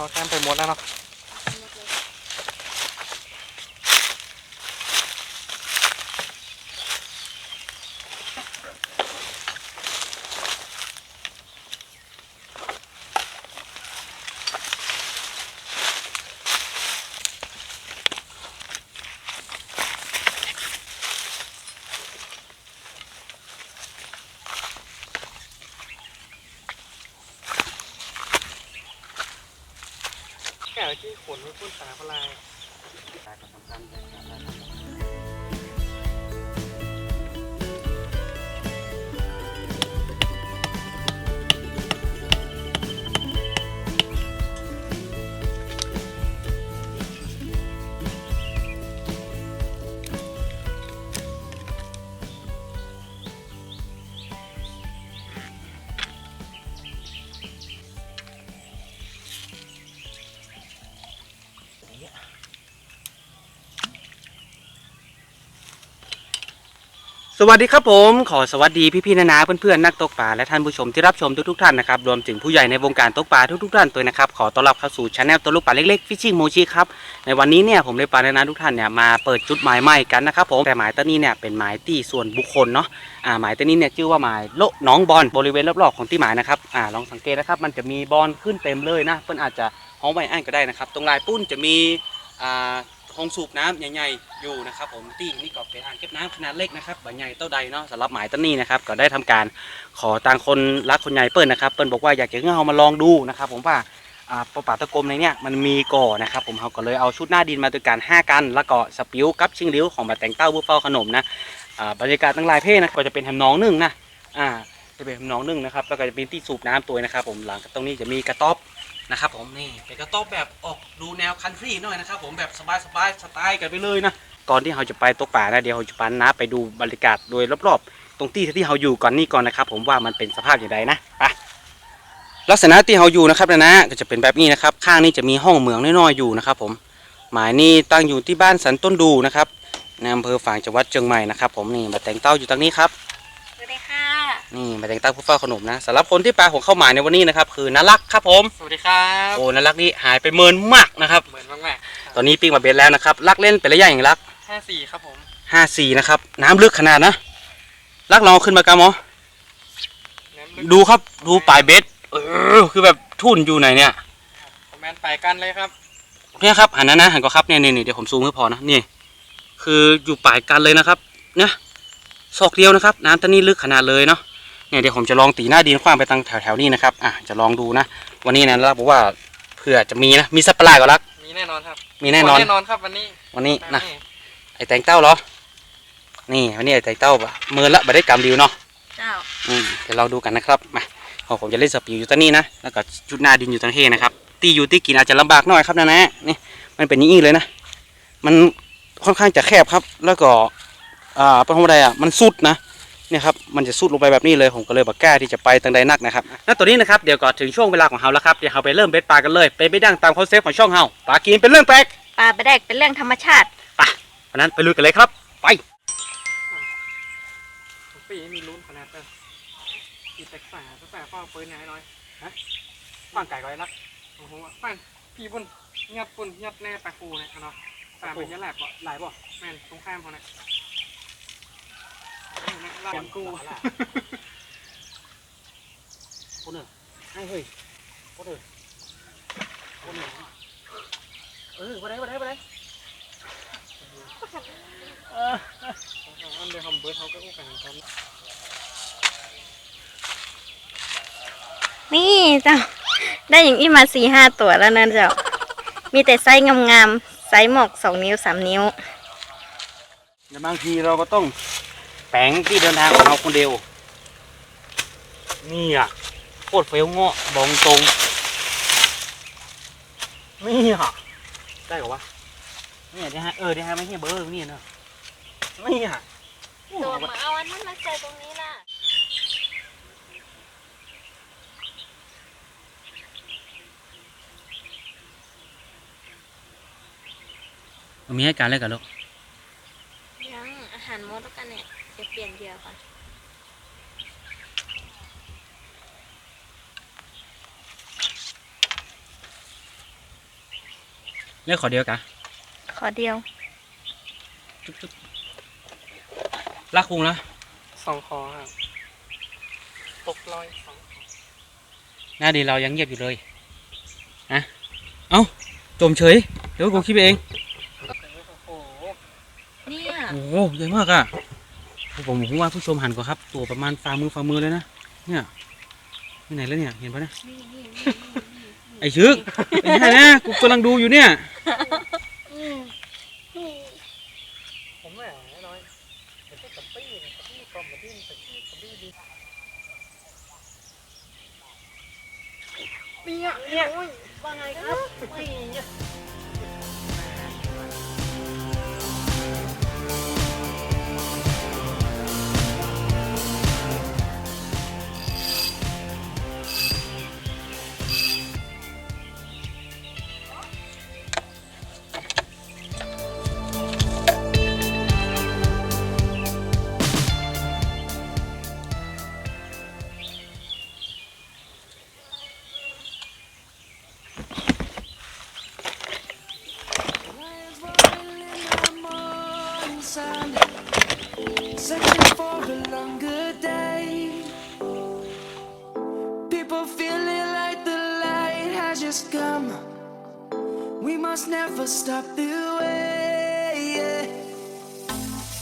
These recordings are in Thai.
เขาแซมไปหมดแล้วเนาะ ที่ขนไว้พ่นสาพลาย สวัสดีครับผมขอสวัสดีพี่ๆนานาเพื่อนๆนักตกปลาและท่านผู้ชมที่รับชมทุกๆท่านนะครับรวมถึงผู้ใหญ่ในวงการตกปลาทุกๆท่านตัวนะครับขอต้อนรับเข้าสู่ช anel ตัวลูกปลาเล็กๆฟิชชิ่งโมชิครับในวันนี้เนี่ยผมเลยปลานานาทุกท่านเนี่ยมาเปิดจุดหมายใหม่กันนะครับผมแต่หมายตัวนี้เนี่ยเป็นหมายที่ส่วนบุคคลเนาะอ่าหมายตัวนี้เนี่ยชื่อว่าหมายโลน้องบอลบริเวณรอบๆของที่หมายนะครับอ่าลองสังเกตนะครับมันจะมีบอลขึ้นเต็มเลยนะเพื่อนอาจจะห้องไว้อ่านก็ได้นะครับตรงลายปุ้นจะมีอ่า ห้องสูบน้ำใหญ่ๆอยู่นะครับผมที่นี่ก็เป็นอ่างเก็บน้ำขนาดเล็กนะครับใบใหญ่เต้าใดเนาะสำหรับหมายต้นนี้นะครับก็ได้ทำการขอต่างคนรักคนใหญ่เปิ้ลนะครับเปิ้ลบอกว่าอยากจะให้เรามาลองดูนะครับผมว่าปลาป่าตะกรมในเนี้ยมันมีก่อนะครับผมเขาก็เลยเอาชุดหน้าดินมาด้วกัน5กันแล้วก็สปิวกับชิงริ้วของบาแต่งเต้าบุฟเฟ่ขนมนะบรรยากาศตั้งหลายเพศนะก็จะเป็นทำนองนึ่งนะอ่าจะเป็นทำนองนึ่งนะครับแล้วก็จะเป็นที่สูบน้ำตัวนะครับผมหลังตรงนี้จะมีกระต๊อบ นะครับผมนี่เป็นกระต๊อบแบบออกดูแนวคันทรีหน่อยนะครับผมแบบสบายๆสไตล์กันไปเลยนะก่อนที่เราจะไปตกป่านะเดี๋ยวเราจะปันนะไปดูบรรยากาศโดยรอบๆ ตรงที่ที่เราอยู่ก่อนนี่ก่อนนะครับ ผมว่ามันเป็นสภาพอย่างไรนะไปลักษณะที่เราอยู่นะครับนะนะก็จะเป็นแบบนี้นะครับ ข้างนี้จะมีห้องเหมืองน้อยๆอยู่นะครับ ผมหมายนี้ตั้งอยู่ที่บ้านสันต้นดูนะครับในอำเภอฝางจังหวัดเชียงใหม่นะครับ ผมนี่มาแต่งเต้าอยู่ตรงนี้ครับ นี่มาแต่งเต้าผู้เฝ้าขนมนะสำหรับคนที่ปลาของเข้าหมายในวันนี้นะครับ คือนารักครับผม สวัสดีครับโอ้นารักนี่หายไปเมินมากนะครับเหมือนมากตอนนี้ปิ้งมาเบนแล้วนะครับลักเล่นเป็นระยะอย่างลักๆห้าสี่ครับผมห้าสี่นะครับ น้ำลึกขนาดนะลักลองเอาขึ้นมากะหมอน้ำลึกดูครับดูปลายเบ็ดเออคือแบบทุ่นอยู่ไหนเนี่ย ผมแมนไปกันเลยครับเนี่ยครับหันนะนะหันก็ครับเนี่ยนี่เดี๋ยวผมซูมให้พอนะนี่ คืออยู่ปลายกันเลยนะครับ เนี่ยศอกเดียวนะครับ น้ำตอนนี้ลึกขนาดเลยเนาะ เนี่ยเดี๋ยวผมจะลองตีหน้าดินขว้างไปทางแถวๆนี้นะครับอะจะลองดูนะ วันนี้นะลักบอกว่าเผื่อจะมีนะมีสัตว์ประหลาดก็ลัก มีแน่นอนครับ มีแน่นอนแน่นอนครับวันนี้ วันนี้นะไอแตงเต้าเหรอ นี่วันนี้ไอแตงเต้าอะเมินละมาได้กำดิวเนาะเจ้าอืมเดี๋ยวเราดูกันนะครับมาของผมจะเล่นสปีวอยู่ตรงนี้นะแล้วก็จุดหน้าดินอยู่ตรงเฮนะครับตีอยู่ที่กินอาจจะลำบากหน่อยครับนะนะนี่มันเป็นอย่างนี้เลยนะ มันค่อนข้างจะแคบครับ แล้วก็อ่าเป็นธรรมดาอะมันสุดนะ เนี่ยครับมันจะสุดลงไปแบบนี้เลยผมก็เลยบอกกล้าที่จะไปทางใดนักนะครับณตอนนี้นะครับเดี๋ยวก็ถึงช่วงเวลาของเราแล้วครับเดี๋ยวเราไปเริ่มเบ็ดปลากันเลยไปไปดังตามคอนเซปต์ของช่องเฮาปลากินเป็นเรื่องแปลกปลาไปแดกเป็นเรื่องธรรมชาติเพราะฉะนั้นไปลุยกันเลยครับ ไปปีนี้มีลุ้นขนาดนั้นอีแตกฝาแตกฝาเฝ้าปืนไหนหน่อยฮะฟังไก่ไว้ละโอ้โหฟังพี่บนยัดปุ่นยัดแน่ปลาคูเนี่ยเอาเนาะปลาเป็นยัดแหลกบ่หลายบ่แม่นตรงข้ามเขาเนี่ย ลาบกูคนเนอให้เฮ้ยคนเนอคนเนอเออไปไหนไปไหนไปไหนอันเดียวทำเบิร์ดเขาก็อู้กันครับนี่เจ้า ได้อย่างอี้มาสี่ห้าตัวแล้วนะเจ้า มีแต่ไซส์งามๆ ไซส์หมอกสองนิ้วสามนิ้วแต่บางทีเราก็ต้อง แปลงที่เดินทางของเราคนเดียวนี่อะโคตรเฟลเงาะบอกตรงนี่อะได้เหรอวะนี่เดี๋ยวฮะเออเดี๋ยวฮะไม่ใช่เบอร์นี่เนอะนี่อะตัวมาเอาอันนั้นมาใส่ตรงนี้ล่ะมีให้การเล่นกันลูกยังอาหารมดแล้วกันเนี่ย จะเปลี่ยนเหยื่อก่อนนเลือกขอเดียวกะขอเดียวจุ๊บจุ๊บลักคุงนะสองคอครับตกลอยสองคอหน้าดีเรายังเงียบอยู่เลยนะเอ้าจมเฉย เดี๋ยวกูคิดไปเองโอ้โหเนี่ย โอ้โหใหญ่มากอะ ผมผมว่าผู้ชมหันก่อนครับ ตัวประมาณฝ่ามือฝ่ามือเลยนะ เนี่ยที่ไหนแล้วเนี่ย เห็นปะเนี่ยไอ้ชึกไอ้ห่นะกูกำลังดูอยู่เนี่ย ผมแหมน้อยเดี๋ยวจะกับปี้นะกับปี้กลมกับปี้กับปี้กับปี้ดีเนี่ยเนี่ยว่าไงครับไม่เนี่ย Searching for a longer day. People feeling like the light has just come. We must never stop the way.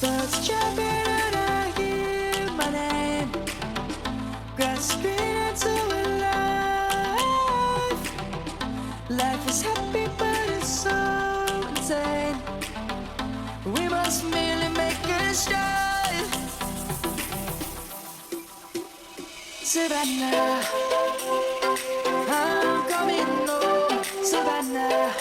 Birds jumping and I hear my name. Grasping into life. Life is happy, but it's so insane. Savannah, I'm coming home. Savannah,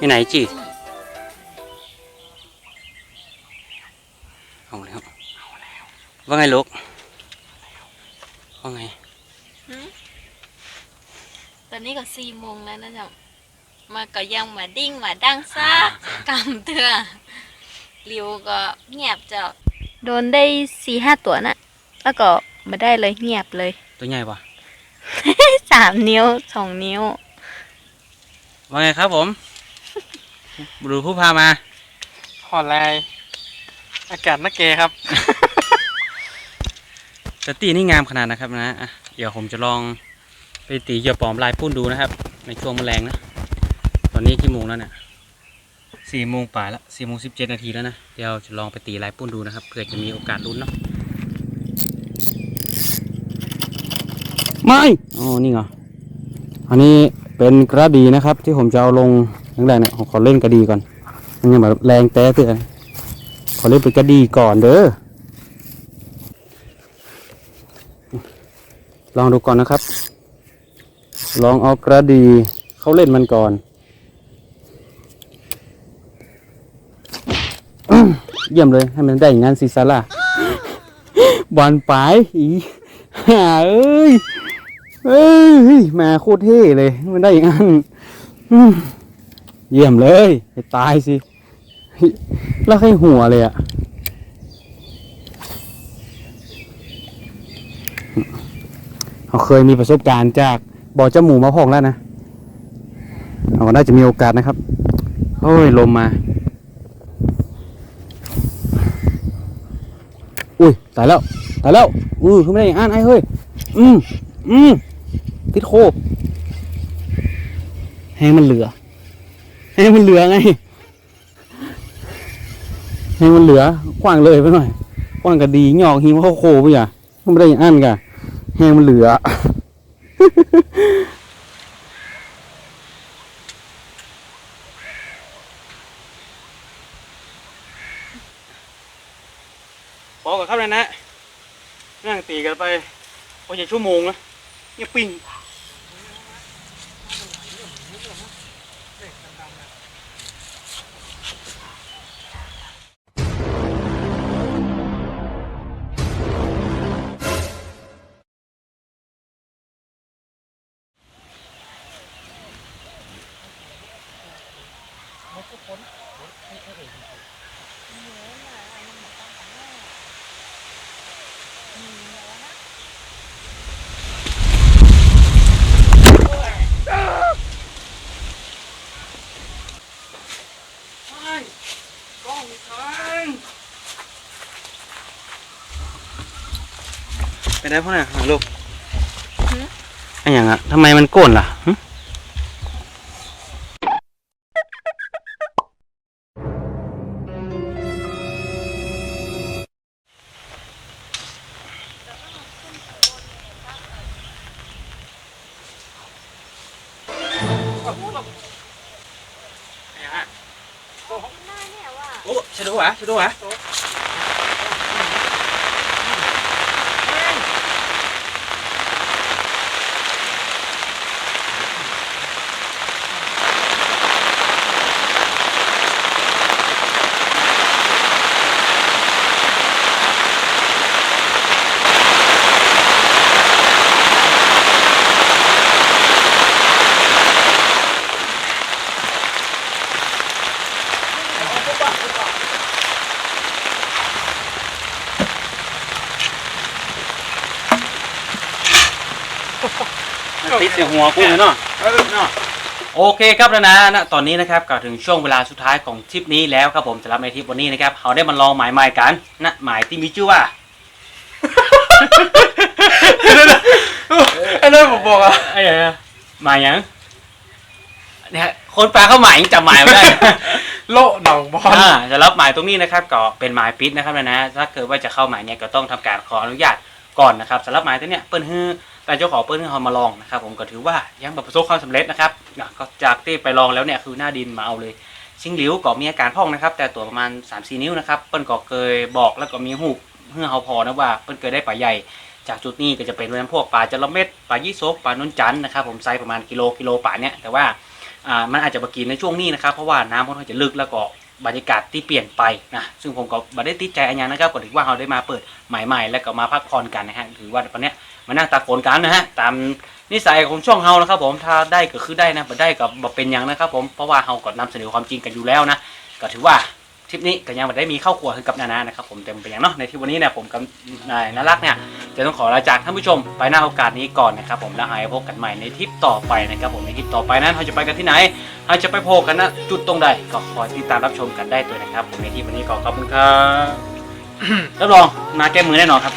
Cái này chị Vâng, ai luộc. อนนี้ก็สี่โมงแล้วนะจ๊ะมาก็ยังมาดิ้งมาดังซะกำเตือริวก็เงียบจ้ะโดนได้สี่ห้าตัวนะแล้วก็มาได้เลยเงียบเลย ตัวใหญ่ปะ สามนิ้วสองนิ้ว ว่าไงครับผมดูผู้พามาหอดลายอากาศน่าเกครับ แต่ตีนี่งามขนาดนะครับนะอะเดี๋ยวผมจะลอง ไปตีเหยื่อปลอมลายปุ้นดูนะครับ ในช่วงแมลงนะ ตอนนี้กี่โมงแล้วเนี่ยสี่โมงป่ายแล้วสี่โมงสิบเจ็ดนาทีแล้วนะ เดี๋ยวจะลองไปตีลายปุ้นดูนะครับเพื่อจะมีโอกาสลุ้นเนาะไม่อ๋อนี่เหรออันนี้เป็นกระดีนะครับ ที่ผมจะเอาลงแรกๆเนี่ยผมขอเล่นกระดีก่อนมันยังแบบแรงแต่เตือนขอเล่นเป็นกระดีก่อนเด้อลองดูก่อนนะครับ ลองเอากระดีเขาเล่นมันก่อน เยี่ยมเลยให้มันได้อย่างนั้นสิซาร่าบอลปลายอีห่าเอ้ยเอ้ยมาโคตรเท่เลย มันได้อย่างนั้นเยี่ยมเลยให้ตายสิแล้วให้หัวเลยอะเขาเคยมีประสบการณ์จาก บ่อเจ้าหมูมาพองแล้วนะเราน่าจะมีโอกาสนะครับ โอ้ย ลมมา อุ้ย ตายแล้ว ตายแล้ว อือขึ้นไม่ได้อย่างอ่านไอ้เฮ้ย อืมอืมติดโคแห้งมันเหลือแห้งมันเหลือไงแห้งมันเหลือกว้างเลยไปหน่อยกว้างก็ดีหยอกหิมเข้าโคไปอย่าขึ้นไม่ได้อย่างอ่านกะแห้งมันเหลือ พอกับครับเลยนะนั่งตีกันไปพอจะชั่วโมงนะเนี่ยปิ้ง มันก็พ้นนไม่เช่เองหนูน่ะมันเหมืนกันแต่แม่หนูแล้นะไปได้พ่อเนี่ยลูกอันอย่างอะทำไมมันโกนล่ะ ติดเสียหัวกูเลยเนาะเนาะโอเคครับแล้วนะณตอนนี้นะครับก็ถึงช่วงเวลาสุดท้ายของทริปนี้แล้วครับผมสำหรับในทริปวันนี้นะครับเขาได้มาลองหมายใหม่กันนะหมายที่มีชื่อว่าไอ้เรื่องผมบอกอะไอ้เหรอหมายหยังเนี่ยคนแปลเขาหมายยังจำหมายไม่ได้โลหนองบอลอ่าสำหรับหมายตรงนี้นะครับก็เป็นหมายปิดนะครับนะนะถ้าเกิดว่าจะเข้าหมายเนี่ยก็ต้องทำการขออนุญาตก่อนนะครับสำหรับหมายตัวเนี้ยเปิ้ลฮือ แต่เจ้าของเปิ้ลฮือเขามาลองนะครับผมก็ถือว่ายังแบบประสบความสำเร็จนะครับก็จากที่ไปลองแล้วเนี่ยคือหน้าดินมาเอาเลย ชิงหลิวก็มีอาการพองนะครับ แต่ตัวประมาณ 3-4 นิ้วนะครับเปิ้ลก็เคยบอกแล้วก็มีหูเพื่อเฮาพอนะว่าเปิ้ลเคยได้ปลาใหญ่ จากจุดนี้ก็จะเป็นเรื่องพวกปลาจระเม็ดปลายี่สกปลานุ่นจันทร์นะครับผมไซส์ประมาณกิโลกิโลป่าเนี่ยแต่ว่ามันอาจจะบกินในช่วงนี้นะครับเพราะว่าน้ำค่อนข้างจะลึกแล้วก็บรรยากาศที่เปลี่ยนไปนะซึ่งผมก็ไม่ได้ติดใจอันยังนะครับก็ถือว่าเราได้มาเปิดใหม่ๆ แล้วก็มาพักผ่อนกันนะฮะถือว่าวันเนี้ย มานั่งตากฝนกันนะฮะตามนิสัยของช่องเฮานะครับผมถ้าได้ก็คือได้นะไม่ได้ก็บ่เป็นหยังนะครับผมเพราะว่าเฮาก็นำเสนอความจริงกันอยู่แล้วนะก็ถือว่าทริปนี้ก็ยังไม่ได้มีเข้าครัวคือกับนานานะครับผมเต็มไปอย่างเนาะในทริปวันนี้เนี่ยผมกับนายนารักเนี่ยจะต้องขอลาจากท่านผู้ชมไปหน้าโอกาสนี้ก่อนนะครับผมแล้วหายพบกันใหม่ในทริปต่อไปนะครับผมในทริปต่อไปนั้นเราจะไปกันที่ไหนเราจะไปโพกันนะจุดตรงใดก็ขอยติดตามรับชมกันได้ตัวนะครับผมในทริปวันนี้ก็ขอบคุณครับรับรองมาแก้มือแน่นอนครับ